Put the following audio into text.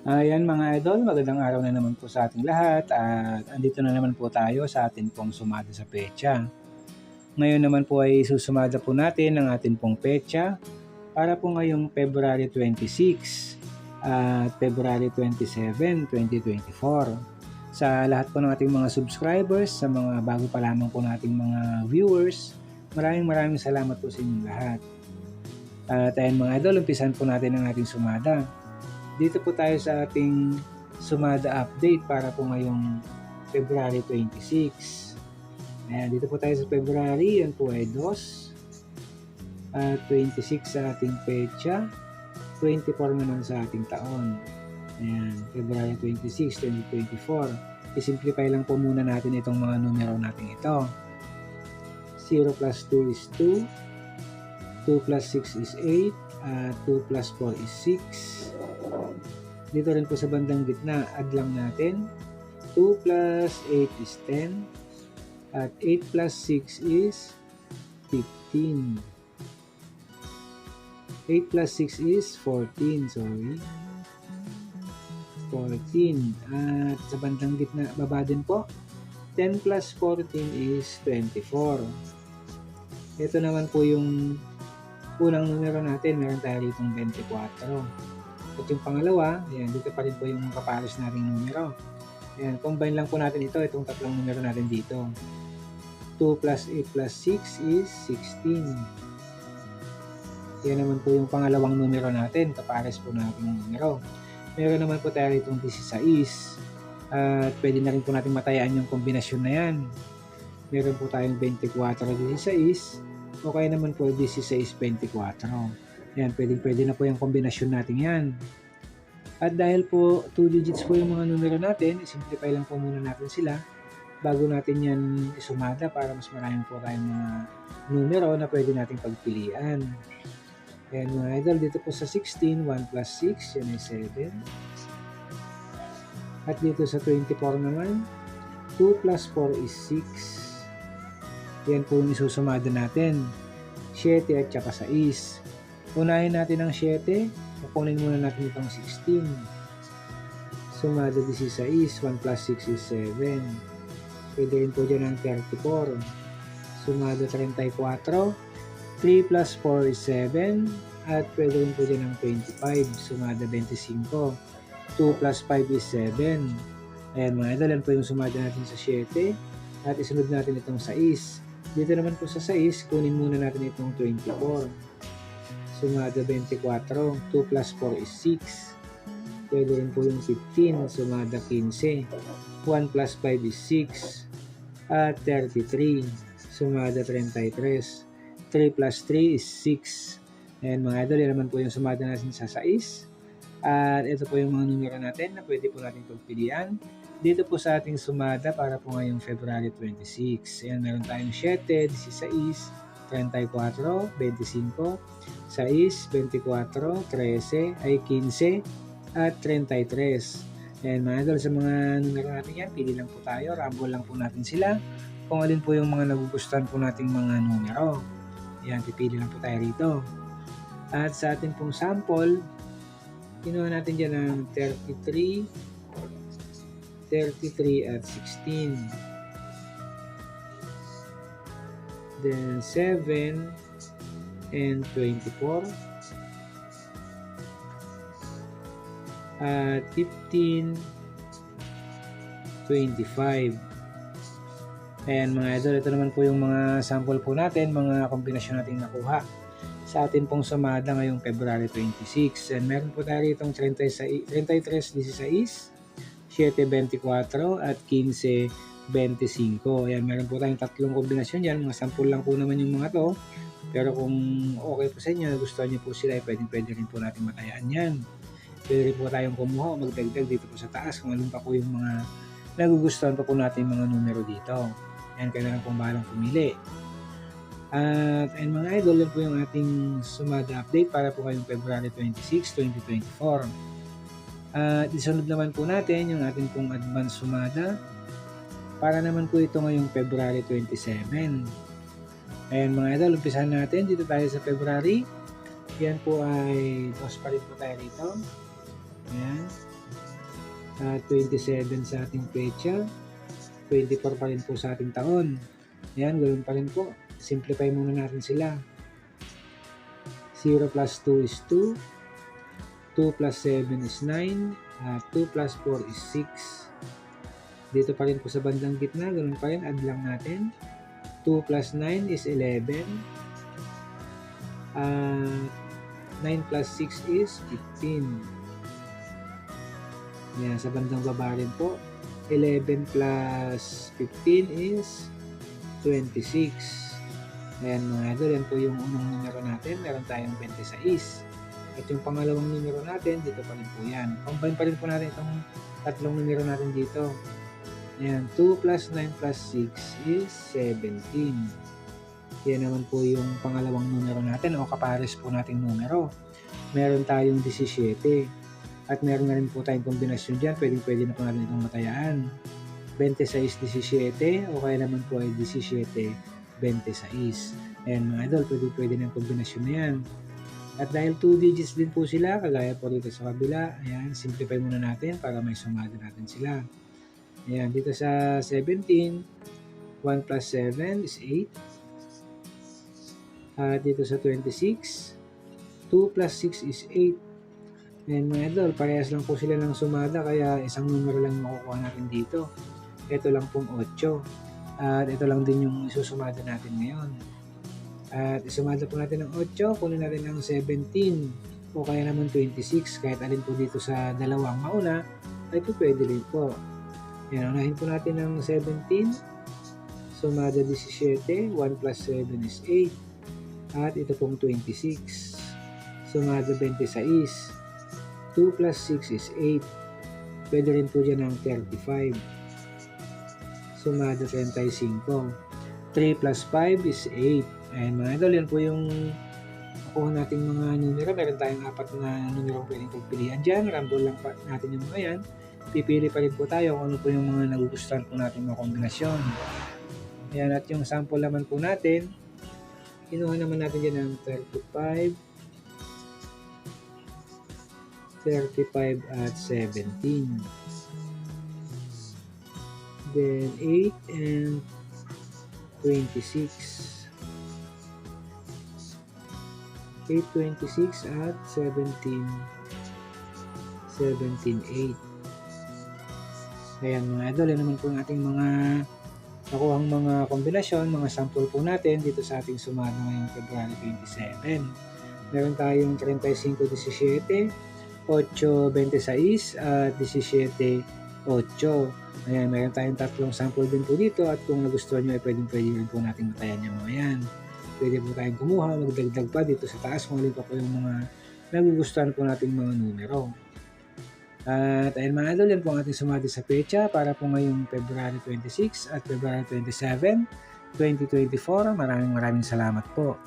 Ayan mga idol, magandang araw na naman po sa ating lahat at andito na naman po tayo sa atin pong sumada sa pecha. Ngayon naman po ay susumada po natin ang atin pong pecha para po ngayong February 26 at February 27, 2024. Sa lahat po ng ating mga subscribers, sa mga bago pa lamang po nating mga viewers, maraming maraming salamat po sa inyong lahat. At ayan mga idol, umpisan po natin ang ating sumada dito po tayo sa ating Sumada update para po ngayong February 26. Ayan, dito po tayo sa February, yan po ay 2. At 26 sa ating pecha, 24 naman sa ating taon. Ayan, February 26, 2024. I-simplify lang po muna natin itong mga numero natin ito. 0 plus 2 is 2, 2 plus 6 is 8, at 2 plus 4 is 6. Dito rin po sa bandang gitna, add lang natin. 2 plus 8 is 10. At 8 plus 6 is 15. 8 plus 6 is 14, sorry. 14. At sa bandang gitna, baba din po. 10 plus 14 is 24. Ito naman po yung unang numero natin. Meron tayo rito 24. At yung pangalawa, ayan, dito pa rin po yung kapares nating numero. Ayan, combine lang po natin ito, itong tatlong numero natin dito. 2 plus 8 plus 6 is 16. Yan naman po yung pangalawang numero natin, kapares po nating numero. Meron naman po tayo itong 16. At pwede na rin po natin matayaan yung kombinasyon na yan. Meron po tayong 24 16 o kaya naman po 16 24. Yan, pwede, pwede na po yung kombinasyon natin yan. At dahil po 2 digits po yung mga numero natin, simplify lang po muna natin sila bago natin yan isumada para mas maraming po tayong mga numero na pwede nating pagpilian. Ayan mga idol, dito po sa 16, 1 plus 6, yan ay 7. At dito sa 24 naman, 2 plus 4 is 6. Yan po yung isusumada natin. 7 at saka 6. Unahin natin ang 7. Kukunin muna natin itong 16. Sumada 16. 1 plus 6 is 7. Pwede rin po dyan ang 34. Sumada 34. 3 plus 4 is 7. At pwede rin po dyan ang 25. Sumada 25. 2 plus 5 is 7. Ayan mga idol, po yung sumada natin sa 7. At isunod natin itong 6. Dito naman po sa 6, kunin muna natin itong 24 sumada 24, 2 plus 4 is 6. Pwede rin po yung 15, sumada 15. 1 plus 5 is 6. At 33, sumada 33. 3 plus 3 is 6. Ayan mga idol, yan naman po yung sumada natin sa 6. At ito po yung mga numero natin na pwede po natin pagpilian. Dito po sa ating sumada para po ngayong February 26. Ayan, meron tayong 7, 16, 34, 25, 6, 24, 13, ay 15, at 33. Ayan mga idol, sa mga numero natin yan, pili lang po tayo, rumble lang po natin sila. Kung alin po yung mga nagugustuhan po nating mga numero. Ayan, pipili lang po tayo rito. At sa ating pong sample, kinuha natin dyan ng 33, 33 at 16. Then 7 and 24 at 15 25 Ayan mga idol, ito naman po yung mga sample po natin, mga kombinasyon natin nakuha sa atin pong sumada ngayong February 26. And meron po tayo itong 33, 16, 7, 24 at 15 25. Ayan, meron po tayong tatlong kombinasyon yan. Mga sample lang po naman yung mga to. Pero kung okay po sa inyo, gusto niyo po sila, eh, pwede, pwede rin po natin matayaan yan. Pwede rin po tayong kumuha o magdagdag dito po sa taas kung alin pa po yung mga nagugustuhan pa po natin mga numero dito. Yan, kaya lang pong bahalang pumili. At and mga idol, yan po yung ating sumada update para po kayong February 26, 2024. At isunod naman po natin yung ating pong advance sumada para naman po ito ngayong February 27. Ayan mga idol, umpisahan natin. Dito tayo sa February. Yan po ay dos pa rin po tayo rito. Ayan. At 27 sa ating pecha. 24 pa rin po sa ating taon. Ayan, ganoon pa rin po. Simplify muna natin sila. 0 plus 2 is 2. 2 plus 7 is 9. At 2 plus 4 is 6. Dito pa rin po sa bandang gitna, ganoon pa rin, add lang natin. 2 plus 9 is 11. At 9 plus 6 is 15. Yan, sa bandang baba rin po. 11 plus 15 is 26. Ayan mga idol, yan po yung unang numero natin. Meron tayong 26. At yung pangalawang numero natin, dito pa rin po yan. Combine pa rin po natin itong tatlong numero natin dito. Ayan, 2 plus 9 plus 6 is 17. Yan naman po yung pangalawang numero natin o kapares po nating numero. Meron tayong 17. At meron na rin po tayong kombinasyon dyan. Pwede, pwede na po natin itong matayaan. 26-17 o kaya naman po ay 17-26. Ayan mga idol, pwede, pwede na yung kombinasyon na yan. At dahil 2 digits din po sila, kagaya po dito sa kabila, ayan, simplify muna natin para may sumada natin sila. Ayan, dito sa 17, 1 plus 7 is 8. At dito sa 26, 2 plus 6 is 8. Ayan mga idol, parehas lang po sila ng sumada kaya isang numero lang makukuha natin dito. Ito lang pong 8. At ito lang din yung isusumada natin ngayon. At isumada po natin ng 8, kunin natin ang 17 o kaya naman 26 kahit alin po dito sa dalawang mauna ay po pwede rin po. Yan, unahin po natin ng 17. Sumada 17, 1 plus 7 is 8. At ito pong 26. Sumada 26. 2 plus 6 is 8. Pwede rin po dyan ng 35. Sumada 35. 3 plus 5 is 8. Ayan mga idol, yan po yung nakuha nating mga numero. Meron tayong apat na numero pwedeng pagpilian dyan. Rambol lang natin yung mga yan. Pipili pa rin po tayo kung ano po yung mga nagugustuhan po natin mga kombinasyon. Ayan, at yung sample naman po natin, kinuha naman natin dyan ng 35, 35 at 17. Then 8 and 26. 8, 26 at 17. 17, 8. Ayan mga idol, yan naman po yung ating mga nakuhang mga kombinasyon, mga sample po natin dito sa ating sumada ngayong February 27. Meron tayong 35, 17, 8.26 at 17.8. Ayan, mayroon tayong tatlong sample din po dito at kung nagustuhan nyo ay pwedeng pwede rin po natin matayan yung mga yan. Pwede po tayong kumuha, magdagdag pa dito sa taas kung alin pa po yung mga nagugustuhan po nating mga numero. At ayun mga idol, yan po ang ating sumati sa pecha para po ngayong February 26 at February 27, 2024. Maraming maraming salamat po.